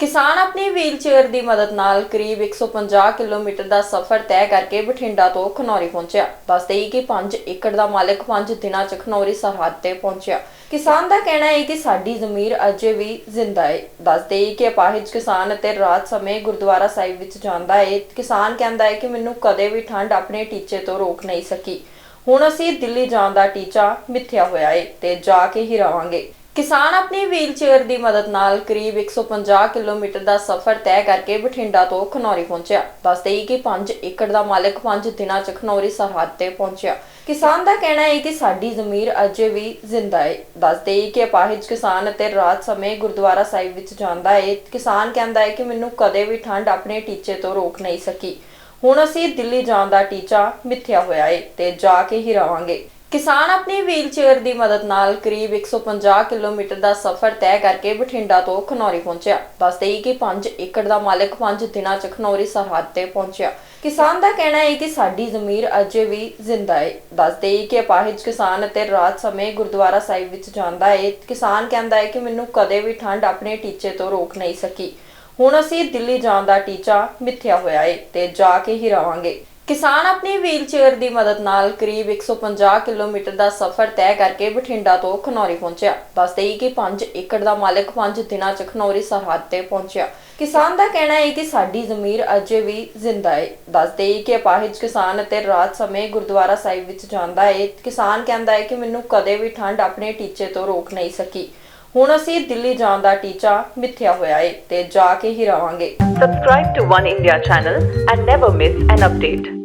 ਕਿਸਾਨ ਆਪਣੀ ਵੀਲਚੇਅਰ ਦੀ ਮਦਦ ਨਾਲ ਕਰੀਬ 150 ਕਿਲੋਮੀਟਰ ਦਾ ਸਫ਼ਰ ਤੈਅ ਕਰਕੇ ਬਠਿੰਡਾ ਤੋਂ ਖਨੌਰੀ ਪਹੁੰਚਿਆ। ਦੱਸਦੇ ਹੀ ਕਿ 5 ਏਕੜ ਦਾ ਮਾਲਕ 5 ਦਿਨਾਂ 'ਚ ਖਨੌਰੀ ਸਰਹੱਦ ਤੇ ਪਹੁੰਚਿਆ। ਕਿਸਾਨ ਦਾ ਕਹਿਣਾ ਹੈ ਕਿ ਸਾਡੀ ਜ਼ਮੀਰ ਅਜੇ ਵੀ ਜ਼ਿੰਦਾ ਹੈ ਦੱਸਦੇ ਹੀ ਕਿ ਅਪਾਹਿਜ ਕਿਸਾਨ ਅਤੇ ਰਾਤ ਸਮੇਂ ਗੁਰਦੁਆਰਾ ਸਾਹਿਬ ਵਿੱਚ ਜਾਂਦਾ ਹੈ ਕਿਸਾਨ ਕਹਿੰਦਾ ਹੈ ਕਿ ਮੈਨੂੰ ਕਦੇ ਵੀ ਠੰਡ ਆਪਣੇ ਟੀਚੇ ਤੋਂ ਰੋਕ ਨਹੀਂ ਸਕੀ। ਹੁਣ ਅਸੀਂ ਦਿੱਲੀ ਜਾਣ ਦਾ ਟੀਚਾ ਮਿੱਥਿਆ ਹੋਇਆ ਹੈ ਤੇ ਜਾ ਕੇ ਹੀ ਰਵਾਂਗੇ। ਕਿਸਾਨ ਆਪਣੀ ਵੀਲਚੇਅਰ ਦੀ ਮਦਦ ਨਾਲ ਕਰੀਬ 150 ਕਿਲੋਮੀਟਰ ਦਾ ਸਫ਼ਰ ਤੈਅ ਕਰਕੇ ਬਠਿੰਡਾ ਤੋਂ ਖਨੌਰੀ ਪਹੁੰਚਿਆ। ਦੱਸਦੇ ਹੀ ਕਿ 5 ਏਕੜ ਦਾ ਮਾਲਕ 5 ਦਿਨਾਂ 'ਚ ਖਨੌਰੀ ਸਰਹੱਦ ਤੇ ਪਹੁੰਚਿਆ। ਕਿਸਾਨ ਦਾ ਕਹਿਣਾ ਹੈ ਕਿ ਸਾਡੀ ਜ਼ਮੀਰ ਅਜੇ ਵੀ ਜ਼ਿੰਦਾ ਹੈ ਦੱਸਦੇ ਹੀ ਕਿ ਅਪਾਹਿਜ ਕਿਸਾਨ ਅਤੇ ਰਾਤ ਸਮੇਂ ਗੁਰਦੁਆਰਾ ਸਾਹਿਬ ਵਿੱਚ ਜਾਂਦਾ ਹੈ ਕਿਸਾਨ ਕਹਿੰਦਾ ਹੈ ਕਿ ਮੈਨੂੰ ਕਦੇ ਵੀ ਠੰਡ ਆਪਣੇ ਟੀਚੇ ਤੋਂ ਰੋਕ ਨਹੀਂ ਸਕੀ। ਹੁਣ ਅਸੀਂ ਦਿੱਲੀ ਜਾਣ ਦਾ ਟੀਚਾ ਮਿੱਥਿਆ ਹੋਇਆ ਹੈ ਤੇ ਜਾ ਕੇ ਹੀ ਰਵਾਂਗੇ। ਕਿਸਾਨ ਆਪਣੀ ਵੀਲਚੇਅਰ ਦੀ ਮਦਦ ਨਾਲ ਕਰੀਬ 150 ਕਿਲੋਮੀਟਰ ਦਾ ਸਫ਼ਰ ਤੈਅ ਕਰਕੇ ਬਠਿੰਡਾ ਤੋਂ ਖਨੌਰੀ ਪਹੁੰਚਿਆ। ਦੱਸਦੇ ਹੀ ਕਿ 5 ਏਕੜ ਦਾ ਮਾਲਕ 5 ਦਿਨਾਂ 'ਚ ਖਨੌਰੀ ਸਰਹੱਦ ਤੇ ਪਹੁੰਚਿਆ। ਕਿਸਾਨ ਦਾ ਕਹਿਣਾ ਹੈ ਕਿ ਸਾਡੀ ਜ਼ਮੀਰ ਅਜੇ ਵੀ ਜ਼ਿੰਦਾ ਹੈ ਦੱਸਦੇ ਹੀ ਕਿ ਅਪਾਹਿਜ ਕਿਸਾਨ ਅਤੇ ਰਾਤ ਸਮੇਂ ਗੁਰਦੁਆਰਾ ਸਾਹਿਬ ਵਿੱਚ ਜਾਂਦਾ ਹੈ ਕਿਸਾਨ ਕਹਿੰਦਾ ਹੈ ਕਿ ਮੈਨੂੰ ਕਦੇ ਵੀ ਠੰਡ ਆਪਣੇ ਟੀਚੇ ਤੋਂ ਰੋਕ ਨਹੀਂ ਸਕੀ। ਹੁਣ ਅਸੀਂ ਦਿੱਲੀ ਜਾਣ ਦਾ ਟੀਚਾ ਮਿੱਥਿਆ ਹੋਇਆ ਹੈ ਤੇ ਜਾ ਕੇ ਹੀ ਰਵਾਂਗੇ। ਕਿਸਾਨ ਆਪਣੀ ਵੀਲਚੇਅਰ ਦੀ ਮਦਦ ਨਾਲ ਕਰੀਬ 150 ਕਿਲੋਮੀਟਰ ਦਾ ਸਫ਼ਰ ਤੈਅ ਕਰਕੇ ਬਠਿੰਡਾ ਤੋਂ ਖਨੌਰੀ ਪਹੁੰਚਿਆ। ਦੱਸਦੇ ਹੀ ਕਿ 5 ਏਕੜ ਦਾ ਮਾਲਕ 5 ਦਿਨਾਂ 'ਚ ਖਨੌਰੀ ਸਰਹੱਦ ਤੇ ਪਹੁੰਚਿਆ। ਕਿਸਾਨ ਦਾ ਕਹਿਣਾ ਹੈ ਕਿ ਸਾਡੀ ਜ਼ਮੀਰ ਅਜੇ ਵੀ ਜ਼ਿੰਦਾ ਹੈ ਦੱਸਦੇ ਹੀ ਕਿ ਅਪਾਹਿਜ ਕਿਸਾਨ ਅਤੇ ਰਾਤ ਸਮੇਂ ਗੁਰਦੁਆਰਾ ਸਾਹਿਬ ਵਿੱਚ ਜਾਂਦਾ ਹੈ ਕਿਸਾਨ ਕਹਿੰਦਾ ਹੈ ਕਿ ਮੈਨੂੰ ਕਦੇ ਵੀ ਠੰਡ ਆਪਣੇ ਟੀਚੇ ਤੋਂ ਰੋਕ ਨਹੀਂ ਸਕੀ। ਹੁਣ ਅਸੀਂ ਦਿੱਲੀ ਜਾਣ ਦਾ ਟੀਚਾ ਮਿੱਥਿਆ ਹੋਇਆ ਹੈ ਤੇ ਜਾ ਕੇ ਹੀ ਰਵਾਂਗੇ। Subscribe to one India channel and never miss an update.